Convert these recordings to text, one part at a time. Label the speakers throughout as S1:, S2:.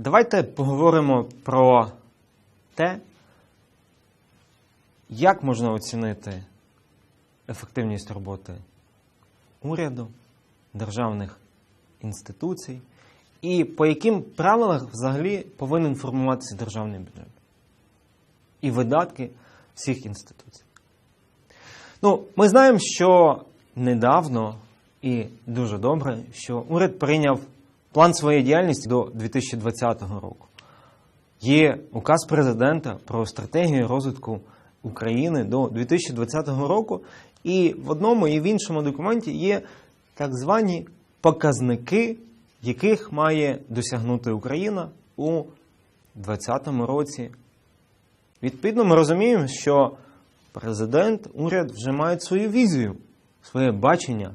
S1: Давайте поговоримо про те, як можна оцінити ефективність роботи уряду, державних інституцій і по яким правилах взагалі повинен формуватися державний бюджет і видатки всіх інституцій. Ну, ми знаємо, що недавно і дуже добре, що уряд прийняв план своєї діяльності до 2020 року. Є указ президента про стратегію розвитку України до 2020 року, і в одному і в іншому документі є так звані показники, яких має досягнути Україна у 2020 році. Відповідно, ми розуміємо, що президент, уряд вже мають свою візію, своє бачення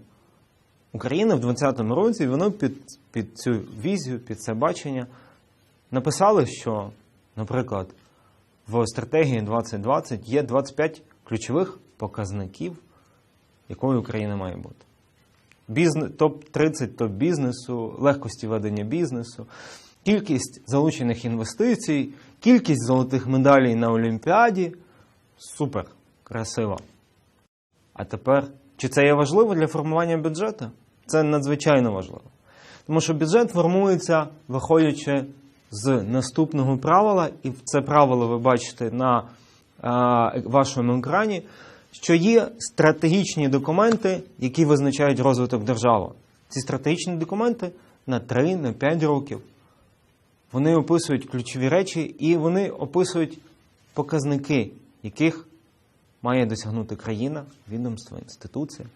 S1: України в 2020 році, воно під, під цю візію, під це бачення написали, що, наприклад, в стратегії 2020 є 25 ключових показників, якою Україна має бути. Бізнес, топ-30 топ бізнесу, легкості ведення бізнесу, кількість залучених інвестицій, кількість золотих медалей на Олімпіаді. Супер, красиво. А тепер, чи це є важливо для формування бюджету? Це надзвичайно важливо. Тому що бюджет формується, виходячи з наступного правила, і це правило ви бачите на вашому екрані, що є стратегічні документи, які визначають розвиток держави. Ці стратегічні документи на 3, на 5 років. Вони описують ключові речі і вони описують показники, яких має досягнути країна, відомство, інституція.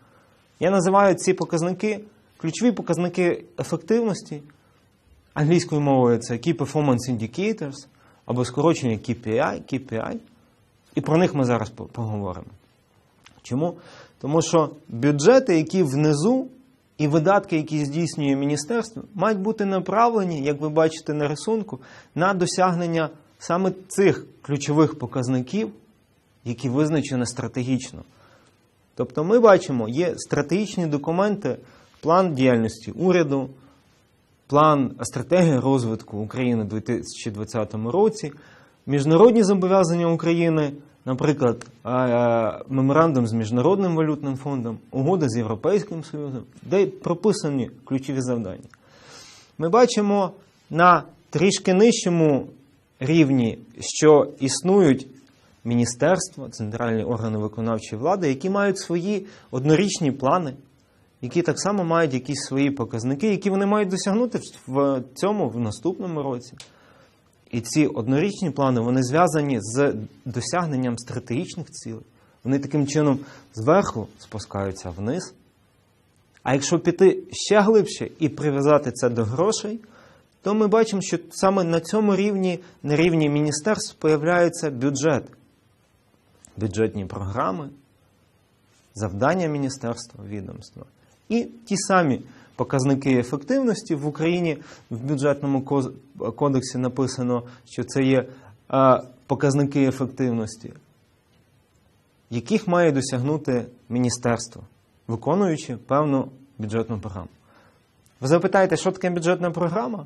S1: Я називаю ці показники ключові показники ефективності. Англійською мовою це Key Performance Indicators або скорочення KPI, KPI. І про них ми зараз поговоримо. Чому? Тому що бюджети, які внизу, і видатки, які здійснює міністерство, мають бути направлені, як ви бачите на рисунку, на досягнення саме цих ключових показників, які визначені стратегічно. Тобто ми бачимо, є стратегічні документи, план діяльності уряду, план стратегії розвитку України у 2020 році, міжнародні зобов'язання України, наприклад, меморандум з Міжнародним валютним фондом, угода з Європейським Союзом, де прописані ключові завдання. Ми бачимо на трішки нижчому рівні, що існують міністерства, центральні органи виконавчої влади, які мають свої однорічні плани, які так само мають якісь свої показники, які вони мають досягнути в цьому в наступному році. І ці однорічні плани вони зв'язані з досягненням стратегічних цілей. Вони таким чином зверху спускаються вниз. А якщо піти ще глибше і прив'язати це до грошей, то ми бачимо, що саме на цьому рівні, на рівні міністерств, появляється бюджет, бюджетні програми, завдання міністерства, відомства. І ті самі показники ефективності в Україні в бюджетному кодексі написано, що це є показники ефективності, яких має досягнути міністерство, виконуючи певну бюджетну програму. Ви запитаєте, що таке бюджетна програма?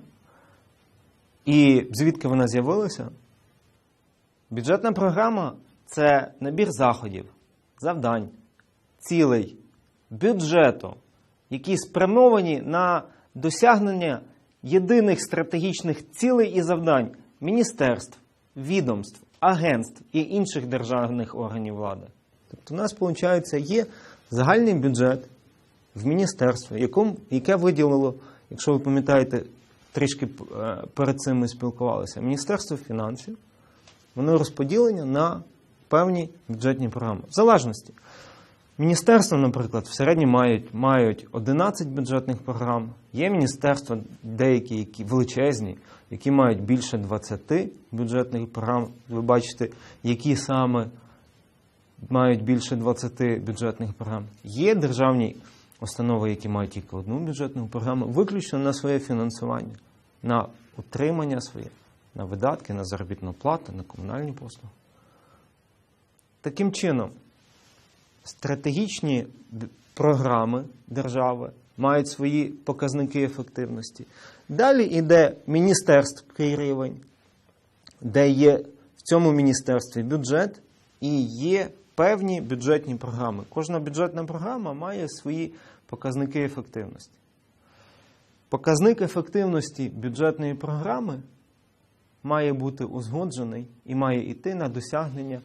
S1: І звідки вона з'явилася? Бюджетна програма це набір заходів, завдань, цілей, бюджету, які спрямовані на досягнення єдиних стратегічних цілей і завдань міністерств, відомств, агентств і інших державних органів влади. Тобто, у нас, виходить, є загальний бюджет в міністерстві, яке виділило, якщо ви пам'ятаєте, трішки перед цим ми спілкувалися, Міністерство фінансів, воно розподілення на певні бюджетні програми. В залежності. Міністерства, наприклад, в середньому мають мають 11 бюджетних програм. Є міністерства, деякі які величезні, які мають більше 20 бюджетних програм. Ви бачите, які саме мають більше 20 бюджетних програм. Є державні установи, які мають тільки одну бюджетну програму, виключно на своє фінансування, на утримання своє, на видатки, на заробітну плату, на комунальні послуги. Таким чином, стратегічні програми держави мають свої показники ефективності. Далі йде міністерський рівень, де є в цьому міністерстві бюджет і є певні бюджетні програми. Кожна бюджетна програма має свої показники ефективності. Показник ефективності бюджетної програми має бути узгоджений і має йти на досягнення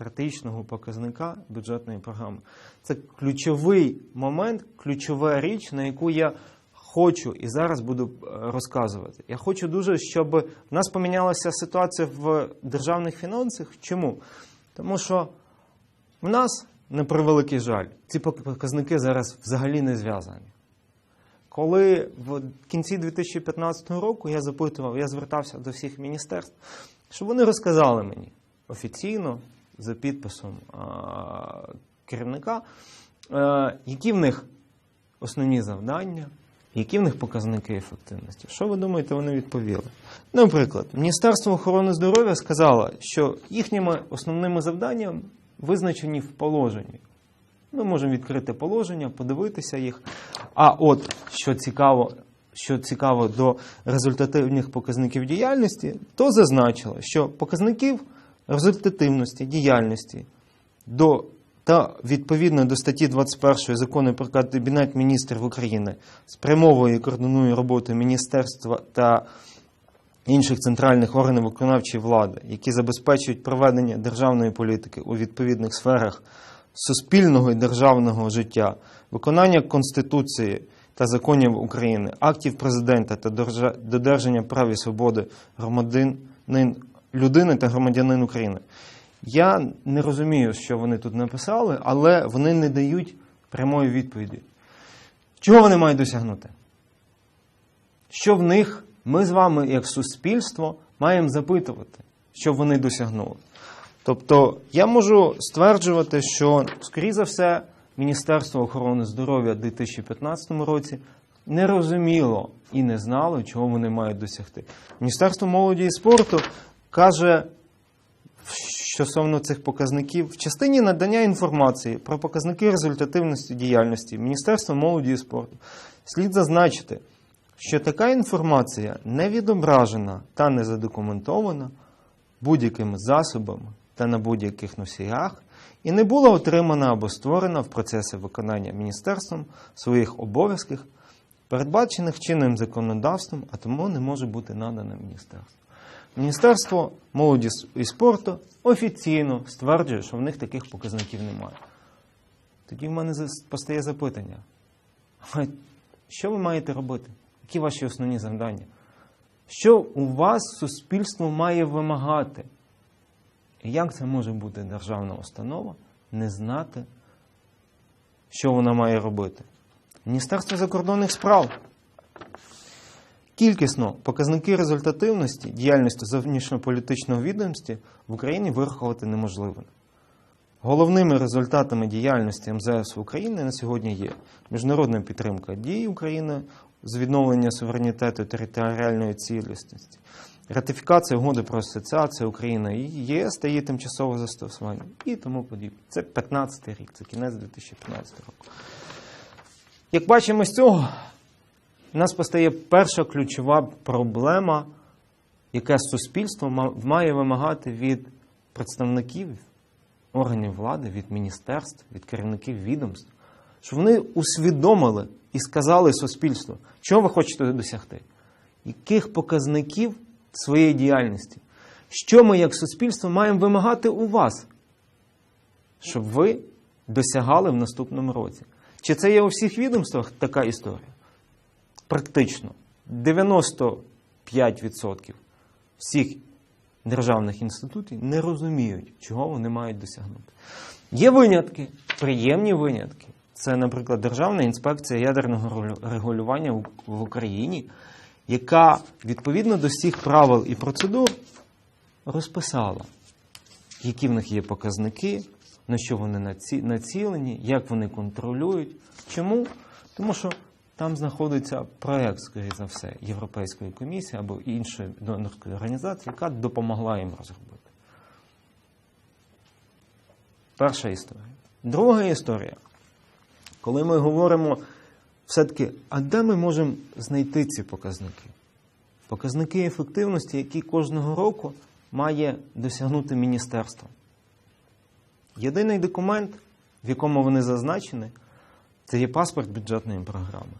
S1: стратегічного показника бюджетної програми. Це ключовий момент, ключова річ, на яку я хочу і зараз буду е, розказувати. Я хочу дуже, щоб в нас помінялася ситуація в державних фінансах. Чому? Тому що в нас, на превеликий жаль, ці показники зараз взагалі не зв'язані. Коли в кінці 2015 року я запитував, я звертався до всіх міністерств, щоб вони розказали мені офіційно за підписом керівника, які в них основні завдання, які в них показники ефективності. Що ви думаєте, вони відповіли? Наприклад, Міністерство охорони здоров'я сказало, що їхніми основними завданнями визначені в положенні. Ми можемо відкрити положення, подивитися їх. А от що цікаво, що цікаво до результативних показників діяльності, то зазначило, що показників результативності діяльності до та відповідно до статті 21 закону про Кабінет міністрів України спрямовує і координує роботу міністерства та інших центральних органів виконавчої влади, які забезпечують проведення державної політики у відповідних сферах суспільного і державного життя, виконання Конституції та законів України, актів президента та держа- додержання прав і свободи громадянин людини та громадянин України. Я не розумію, що вони тут написали, але вони не дають прямої відповіді. Чого вони мають досягнути? Що в них ми з вами, як суспільство, маємо запитувати, що вони досягнули. Тобто я можу стверджувати, що, скоріше за все, Міністерство охорони здоров'я у 2015 році не розуміло і не знало, чого вони мають досягти. Міністерство молоді і спорту каже стосовно цих показників в частині надання інформації про показники результативності діяльності Міністерства молоді і спорту слід зазначити, що така інформація не відображена та не задокументована будь-якими засобами та на будь-яких носіях і не була отримана або створена в процесі виконання міністерством своїх обов'язків, передбачених чинним законодавством, а тому не може бути надане міністерству. Міністерство молоді і спорту офіційно стверджує, що в них таких показників немає. Тоді в мене постає запитання: що ви маєте робити? Які ваші основні завдання? Що у вас суспільство має вимагати? І як це може бути державна установа не знати, що вона має робити? Міністерство закордонних справ. Кількісно показники результативності діяльності зовнішньополітичного відомості в Україні вирахувати неможливо. Головними результатами діяльності МЗС України на сьогодні є міжнародна підтримка дій України з відновлення суверенітету територіальної цілісності, ратифікація угоди про асоціацію України і ЄС та її тимчасове застосування і тому подібне. Це 15 рік, це кінець 2015 року. Як бачимо з цього, у нас постає перша ключова проблема, яка суспільство має вимагати від представників органів влади, від міністерств, від керівників відомств, щоб вони усвідомили і сказали суспільству, чого ви хочете досягти, яких показників своєї діяльності, що ми як суспільство маємо вимагати у вас, щоб ви досягали в наступному році. Чи це є у всіх відомствах така історія? Практично 95% всіх державних інститутів не розуміють, чого вони мають досягнути. Є винятки, приємні винятки. Це, наприклад, Державна інспекція ядерного регулювання в- Україні, яка відповідно до всіх правил і процедур розписала, які в них є показники, на що вони націлені, як вони контролюють. Чому? Тому що там знаходиться проект, скоріше за все, Європейської комісії або іншої донорської організації, яка допомогла їм розробити. Перша історія. Друга історія. Коли ми говоримо все-таки, а де ми можемо знайти ці показники? Показники ефективності, які кожного року має досягнути міністерство. Єдиний документ, в якому вони зазначені, це є паспорт бюджетної програми.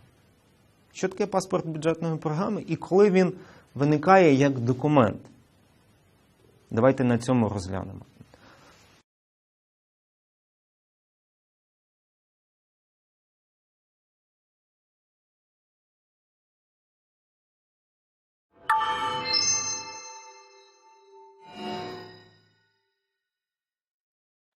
S1: Що таке паспорт бюджетної програми і коли він виникає як документ? Давайте на цьому розглянемо.